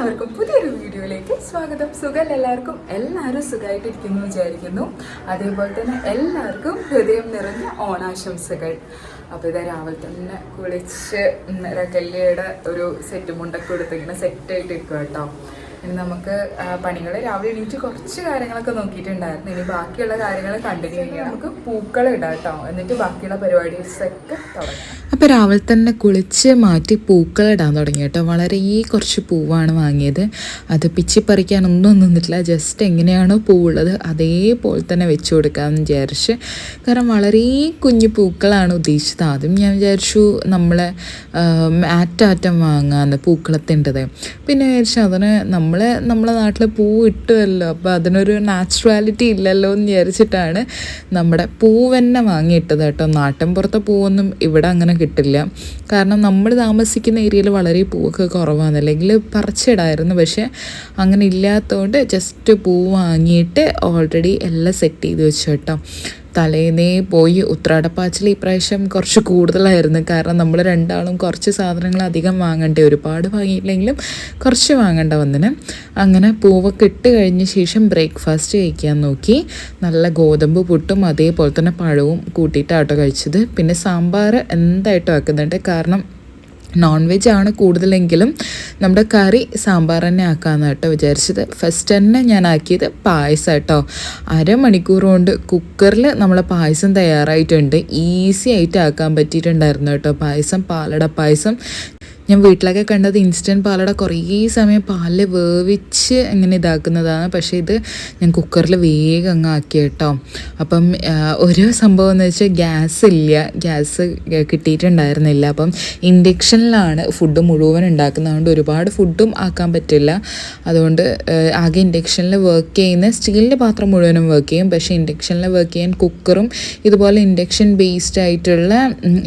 എല്ലാവർക്കും പുതിയൊരു വീഡിയോയിലേക്ക് സ്വാഗതം. സുഖം എല്ലാവർക്കും? എല്ലാവരും സുഖമായിട്ടിരിക്കുന്നു വിചാരിക്കുന്നു. അതേപോലെ തന്നെ എല്ലാവർക്കും ഹൃദയം നിറഞ്ഞ ഓണാശംസകൾ. അപ്പോൾ ഇതാ രാവിലെ തന്നെ കുളിച്ച് രകല്യയുടെ ഒരു സെറ്റ് മുണ്ടൊക്കെ കൊടുത്തിങ്ങനെ സെറ്റായിട്ട് ഇരിക്കുക കേട്ടോ ഇനി നമുക്ക് പണികൾ രാവിലെ എണീറ്റ് കുറച്ച് കാര്യങ്ങളൊക്കെ നോക്കിയിട്ടുണ്ടായിരുന്നു. ഇനി ബാക്കിയുള്ള കാര്യങ്ങൾ കണ്ടിന്യൂ ചെയ്യാം നമുക്ക് പൂക്കൾ ഇടാം കേട്ടോ എന്നിട്ട് ബാക്കിയുള്ള പരിപാടീസ് ഒക്കെ തുടങ്ങാം. അപ്പോൾ രാവിലെ തന്നെ കുളിച്ച് മാറ്റി പൂക്കൾ ഇടാൻ തുടങ്ങി കേട്ടോ വളരെ കുറച്ച് പൂവാണ് വാങ്ങിയത്. അത് പിച്ചി പറിക്കാനൊന്നും നിന്നിട്ടില്ല. ജസ്റ്റ് എങ്ങനെയാണോ പൂവുള്ളത് അതേപോലെ തന്നെ വെച്ച് കൊടുക്കാമെന്ന് വിചാരിച്ച്. കാരണം വളരെ കുഞ്ഞു പൂക്കളാണ് ഉദ്ദേശിച്ചത്. ആദ്യം ഞാൻ വിചാരിച്ചു നമ്മളെ മാറ്റാറ്റം വാങ്ങാമെന്ന് പൂക്കളത്തിന്റെത്. പിന്നെ വിചാരിച്ചു അതിന് നമ്മൾ നമ്മളെ നാട്ടിൽ പൂ ഇട്ടുമല്ലോ അപ്പോൾ അതിനൊരു നാച്ചുറാലിറ്റി ഇല്ലല്ലോ എന്ന് വിചാരിച്ചിട്ടാണ് നമ്മുടെ പൂവെന്നെ വാങ്ങിയിട്ടത് കേട്ടോ. നാട്ടിൻ പുറത്തെ പൂവൊന്നും ഇവിടെ അങ്ങനെ കിട്ടില്ല. കാരണം നമ്മൾ താമസിക്കുന്ന ഏരിയയിൽ വളരെ പൂവൊക്കെ കുറവാണ്. അല്ലെങ്കിൽ പറിച്ചിടായിരുന്നു. പക്ഷേ അങ്ങനെ ഇല്ലാത്തതുകൊണ്ട് ജസ്റ്റ് പൂ വാങ്ങിയിട്ട് ഓൾറെഡി എല്ലാം സെറ്റ് ചെയ്ത് വെച്ചു കേട്ടോ. തലേന്നേ പോയി ഉത്രാടപ്പാച്ചിൽ ഈ പ്രാവശ്യം കുറച്ച് കൂടുതലായിരുന്നു. കാരണം നമ്മൾ രണ്ടാളും കുറച്ച് സാധനങ്ങൾ അധികം വാങ്ങണ്ടേ. ഒരുപാട് വാങ്ങിയില്ലെങ്കിലും കുറച്ച് വാങ്ങേണ്ട വന്നിന് അങ്ങനെ പൂവൊക്കെ ഇട്ട് കഴിഞ്ഞ ശേഷം ബ്രേക്ക്ഫാസ്റ്റ് കഴിക്കാൻ നോക്കി. നല്ല ഗോതമ്പ് പുട്ടും അതേപോലെ തന്നെ പഴവും കൂട്ടിയിട്ടാട്ടോ കഴിച്ചത്. പിന്നെ സാമ്പാർ എന്തായിട്ടും ആക്കുന്നുണ്ട്. കാരണം നോൺ വെജ് ആണ് കൂടുതലെങ്കിലും നമ്മുടെ കറി സാമ്പാർ തന്നെ ആക്കാമെന്ന് കേട്ടോ വിചാരിച്ചത്. ഫസ്റ്റ് തന്നെ ഞാൻ ആക്കിയത് പായസം കേട്ടോ. അരമണിക്കൂർ കൊണ്ട് കുക്കറിൽ നമ്മൾ പായസം തയ്യാറായിട്ടുണ്ട്. ഈസി ആയിട്ട് ആക്കാൻ പറ്റിയിട്ടുണ്ടായിരുന്നു കേട്ടോ പായസം പാലട പായസം. ഞാൻ വീട്ടിലൊക്കെ കണ്ടത് ഇൻസ്റ്റന്റ് പാലട കുറേ സമയം പാലിൽ വേവിച്ച് അങ്ങനെ ഇതാക്കുന്നതാണ്. പക്ഷേ ഇത് ഞാൻ കുക്കറിൽ വേഗം അങ്ങ് ആക്കി കേട്ടോ. അപ്പം ഒരു സംഭവം എന്ന് വെച്ചാൽ ഗ്യാസ് ഇല്ല ഗ്യാസ് കിട്ടിയിട്ടുണ്ടായിരുന്നില്ല. അപ്പം ഇൻഡക്ഷനിലാണ് ഫുഡ് മുഴുവൻ ഉണ്ടാക്കുന്നതുകൊണ്ട് ഒരുപാട് ഫുഡും ആക്കാൻ പറ്റില്ല. അതുകൊണ്ട് ആകെ ഇൻഡക്ഷനിൽ വർക്ക് ചെയ്യുന്ന സ്റ്റീലിന്റെ പാത്രം മുഴുവനും വർക്ക് ചെയ്യും. പക്ഷേ ഇൻഡക്ഷനിൽ വർക്ക് ചെയ്യാൻ കുക്കറും ഇതുപോലെ ഇൻഡക്ഷൻ ബേസ്ഡ് ആയിട്ടുള്ള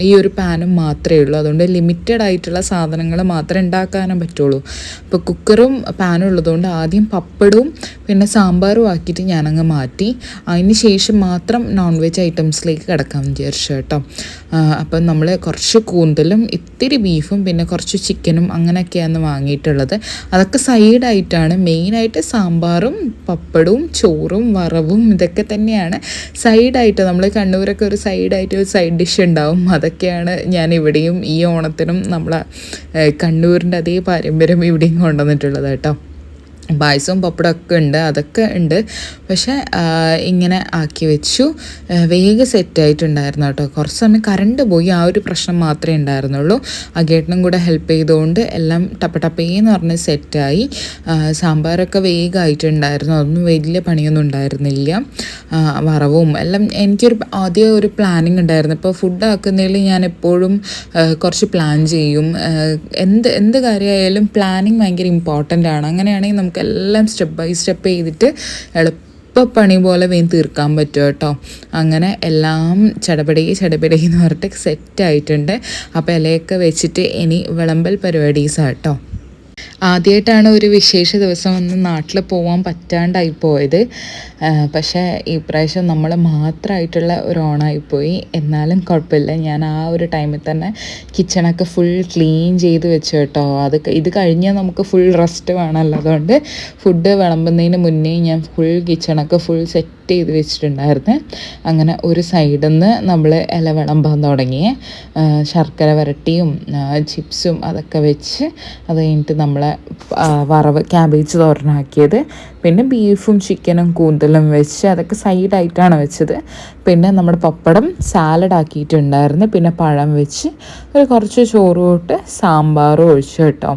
ഈ ഒരു പാനും മാത്രമേ ഉള്ളൂ. അതുകൊണ്ട് ലിമിറ്റഡ് ആയിട്ടുള്ള സാധനം സാധനങ്ങൾ മാത്രമേ ഉണ്ടാക്കാനും പറ്റുള്ളൂ. അപ്പോൾ കുക്കറും പാനും ഉള്ളതുകൊണ്ട് ആദ്യം പപ്പടവും പിന്നെ സാമ്പാറും ആക്കിയിട്ട് ഞാനങ്ങ് മാറ്റി. അതിന് ശേഷം മാത്രം നോൺ വെജ് ഐറ്റംസിലേക്ക് കിടക്കാൻ വിചാരിച്ചു കേട്ടോ. അപ്പം നമ്മൾ കുറച്ച് കൂന്തലും ഇത്തിരി ബീഫും പിന്നെ കുറച്ച് ചിക്കനും അങ്ങനെയൊക്കെയാണ് വാങ്ങിയിട്ടുള്ളത്. അതൊക്കെ സൈഡായിട്ടാണ് മെയിനായിട്ട് സാമ്പാറും പപ്പടവും ചോറും വറവും ഇതൊക്കെ തന്നെയാണ്. സൈഡായിട്ട് നമ്മൾ കണ്ണൂരൊക്കെ ഒരു സൈഡായിട്ട് ഒരു സൈഡ് ഡിഷ് ഉണ്ടാവും. അതൊക്കെയാണ് ഞാൻ ഇവിടെയും ഈ ഓണത്തിനും നമ്മളെ കണ്ണൂരിന്റെ അതേ പാരമ്പര്യം ഇവിടെയും കൊണ്ടുവന്നിട്ടുള്ളത് കേട്ടോ. പായസവും പപ്പടമൊക്കെ ഉണ്ട് അതൊക്കെ ഉണ്ട്. പക്ഷേ ഇങ്ങനെ ആക്കി വെച്ചു. വേഗം സെറ്റായിട്ടുണ്ടായിരുന്നു കേട്ടോ. കുറച്ച് സമയം കറണ്ട് പോയി. ആ ഒരു പ്രശ്നം മാത്രമേ ഉണ്ടായിരുന്നുള്ളൂ. ആ ഗേട്ടിനും കൂടെ ഹെൽപ്പ് ചെയ്തുകൊണ്ട് എല്ലാം ടപ്പ ടപ്പേന്ന് പറഞ്ഞ് സെറ്റായി സാമ്പാറൊക്കെ വേഗമായിട്ടുണ്ടായിരുന്നു അതൊന്നും വലിയ പണിയൊന്നും ഉണ്ടായിരുന്നില്ല. വറവും എല്ലാം എനിക്കൊരു ആദ്യം ഒരു പ്ലാനിങ് ഉണ്ടായിരുന്നു. ഇപ്പോൾ ഫുഡ് ആക്കുന്നതിൽ ഞാൻ എപ്പോഴും കുറച്ച് പ്ലാൻ ചെയ്യും. എന്ത് എന്ത് കാര്യമായാലും പ്ലാനിങ് ഭയങ്കര ഇമ്പോർട്ടന്റ് ആണ്. അങ്ങനെയാണെങ്കിൽ നമുക്ക് എല്ലാം സ്റ്റെപ്പ് ബൈ സ്റ്റെപ്പ് ചെയ്തിട്ട് എളുപ്പ പണി പോലെ വേഗം തീർക്കാൻ പറ്റും കേട്ടോ. അങ്ങനെ എല്ലാം ചടപടി ചടപടി എന്ന് പറഞ്ഞിട്ട് സെറ്റ് ആയിട്ടുണ്ട്. അപ്പോൾ ഇലയൊക്കെ വെച്ചിട്ട് ഇനി വിളമ്പൽ പരിപാടീസാണ് കേട്ടോ. ആദ്യമായിട്ടാണ് ഒരു വിശേഷ ദിവസം ഒന്ന് നാട്ടിൽ പോകാൻ പറ്റാണ്ടായി പോയത്. പക്ഷേ ഈ പ്രാവശ്യം നമ്മൾ മാത്രമായിട്ടുള്ള ഒരു ഓണായിപ്പോയി എന്നാലും കുഴപ്പമില്ല. ഞാൻ ആ ഒരു ടൈമിൽ തന്നെ കിച്ചണൊക്കെ ഫുൾ ക്ലീൻ ചെയ്ത് വെച്ചു കേട്ടോ. അത് ഇത് കഴിഞ്ഞാൽ നമുക്ക് ഫുൾ റെസ്റ്റ് വേണമല്ലോ അതുകൊണ്ട് ഫുഡ് വിളമ്പുന്നതിന് മുന്നേ ഞാൻ ഫുൾ കിച്ചണൊക്കെ ഫുൾ സെറ്റ് ചെയ്ത് വെച്ചിട്ടുണ്ടായിരുന്നു. അങ്ങനെ ഒരു സൈഡിൽ നിന്ന് നമ്മൾ ഇല വിളമ്പാൻ തുടങ്ങി. ശർക്കര വരട്ടിയും ചിപ്സും അതൊക്കെ വെച്ച് അത് കഴിഞ്ഞിട്ട് നമ്മളെ വറവ് ക്യാബേജ് തോരനാക്കിയത്. പിന്നെ ബീഫും ചിക്കനും കൂന്തലും വെച്ച് അതൊക്കെ സൈഡായിട്ടാണ് വെച്ചത്. പിന്നെ നമ്മുടെ പപ്പടം സാലഡ് ആക്കിയിട്ടുണ്ടായിരുന്നു പിന്നെ പഴം വെച്ച് ഒരു കുറച്ച് ചോറ് തൊട്ട് സാമ്പാറും ഒഴിച്ചു കേട്ടോ.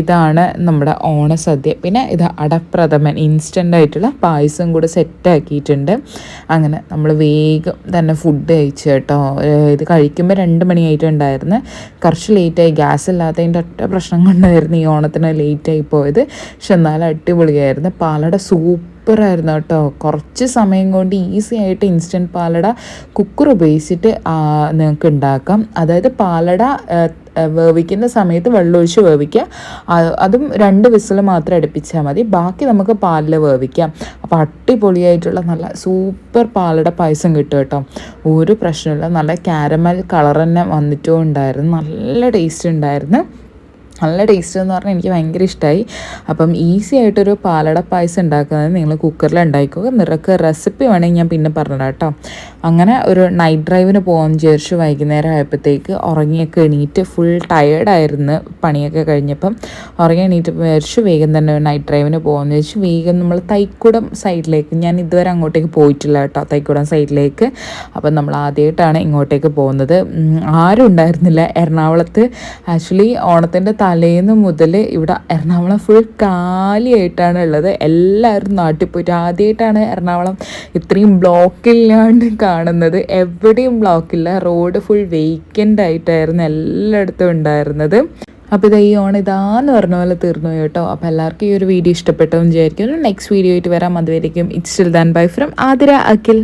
ഇതാണ് നമ്മുടെ ഓണസദ്യ. പിന്നെ ഇത് അടപ്രഥമൻ ഇൻസ്റ്റന്റ് ആയിട്ടുള്ള പായസം കൂടെ സെറ്റാക്കിയിട്ടുണ്ട് അങ്ങനെ നമ്മൾ വേഗം തന്നെ ഫുഡ് കഴിച്ചു കേട്ടോ. ഇത് കഴിക്കുമ്പോൾ രണ്ട് മണിയായിട്ടുണ്ടായിരുന്നു. കുറച്ച് ലേറ്റായി ഗ്യാസ് ഇല്ലാത്തതിന്റെ ഒറ്റ പ്രശ്നം കൊണ്ടായിരുന്നു ഈ ഓണത്തിന് ലേറ്റായി പോയത്. പക്ഷെ എന്നാലും അടിപൊളിയായിരുന്നു. പാലട സൂപ്പ് സൂപ്പറായിരുന്നു കേട്ടോ. കുറച്ച് സമയം കൊണ്ട് ഈസി ആയിട്ട് ഇൻസ്റ്റന്റ് പാലട കുക്കർ ഉപയോഗിച്ചിട്ട് നിങ്ങൾക്ക് ഉണ്ടാക്കാം. അതായത് പാലട വേവിക്കുന്ന സമയത്ത് വെള്ളമൊഴിച്ച് വേവിക്കുക. അതും രണ്ട് വിസിൽ മാത്രം അടുപ്പിച്ചാൽ മതി. ബാക്കി നമുക്ക് പാലിൽ വേവിക്കാം. അപ്പോൾ അടിപൊളിയായിട്ടുള്ള നല്ല സൂപ്പർ പാലട പായസം കിട്ടും കേട്ടോ. ഒരു പ്രശ്നമില്ല. നല്ല കാരമൽ കളർ തന്നെ വന്നിട്ടും ഉണ്ടായിരുന്നു നല്ല ടേസ്റ്റ് ഉണ്ടായിരുന്നു. നല്ല ടേസ്റ്റ് എന്ന് പറഞ്ഞാൽ എനിക്ക് ഭയങ്കര ഇഷ്ടമായി അപ്പം ഈസി ആയിട്ടൊരു പാലട പായസം ഉണ്ടാക്കുന്നത് നിങ്ങൾ കുക്കറിൽ ഉണ്ടാക്കിക്കോ നിറക്ക് റെസിപ്പി വേണമെങ്കിൽ ഞാൻ പിന്നെ പറഞ്ഞിടാം കേട്ടോ. അങ്ങനെ ഒരു നൈറ്റ് ഡ്രൈവിന് പോകാമെന്ന് വിചാരിച്ചു വൈകുന്നേരം ആയപ്പോഴത്തേക്ക് ഉറങ്ങിയൊക്കെ എണീറ്റ് ഫുൾ ടയേർഡായിരുന്നു പണിയൊക്കെ കഴിഞ്ഞപ്പം. ഉറങ്ങി എണീറ്റ് വിചാരിച്ചു വേഗം തന്നെ നൈറ്റ് ഡ്രൈവിന് പോകാമെന്ന് വിചാരിച്ചു. വേഗം നമ്മൾ തൈക്കുടം സൈഡിലേക്ക് ഞാൻ ഇതുവരെ അങ്ങോട്ടേക്ക് പോയിട്ടില്ല കേട്ടോ തൈക്കുടം സൈഡിലേക്ക് അപ്പം നമ്മൾ ആദ്യമായിട്ടാണ് ഇങ്ങോട്ടേക്ക് പോകുന്നത്. ആരും ഉണ്ടായിരുന്നില്ല. എറണാകുളത്ത് ആക്ച്വലി ഓണത്തിന്റെ തലേന്ന് മുതൽ ഇവിടെ എറണാകുളം ഫുൾ കാലിയായിട്ടാണ് ഉള്ളത്. എല്ലാവരും നാട്ടിൽ പോയിട്ട് ആദ്യമായിട്ടാണ് എറണാകുളം ഇത്രയും ബ്ലോക്കില്ലാണ്ട് കാണുന്നത്. എവിടെയും ബ്ലോക്കില്ല റോഡ് ഫുൾ വേക്കന്റ് ആയിട്ടായിരുന്നു എല്ലായിടത്തും ഉണ്ടായിരുന്നത്. അപ്പോൾ ഇത് ഈ ഓണം ഇതാന്ന് പറഞ്ഞ പോലെ തീർന്നു കേട്ടോ. അപ്പോൾ എല്ലാവർക്കും ഈ ഒരു വീഡിയോ ഇഷ്ടപ്പെട്ടെന്ന് വിചാരിക്കുന്നു. നെക്സ്റ്റ് വീഡിയോ ആയിട്ട് വരാം. അതുവരേക്കും it's still then bye from Athira Akhil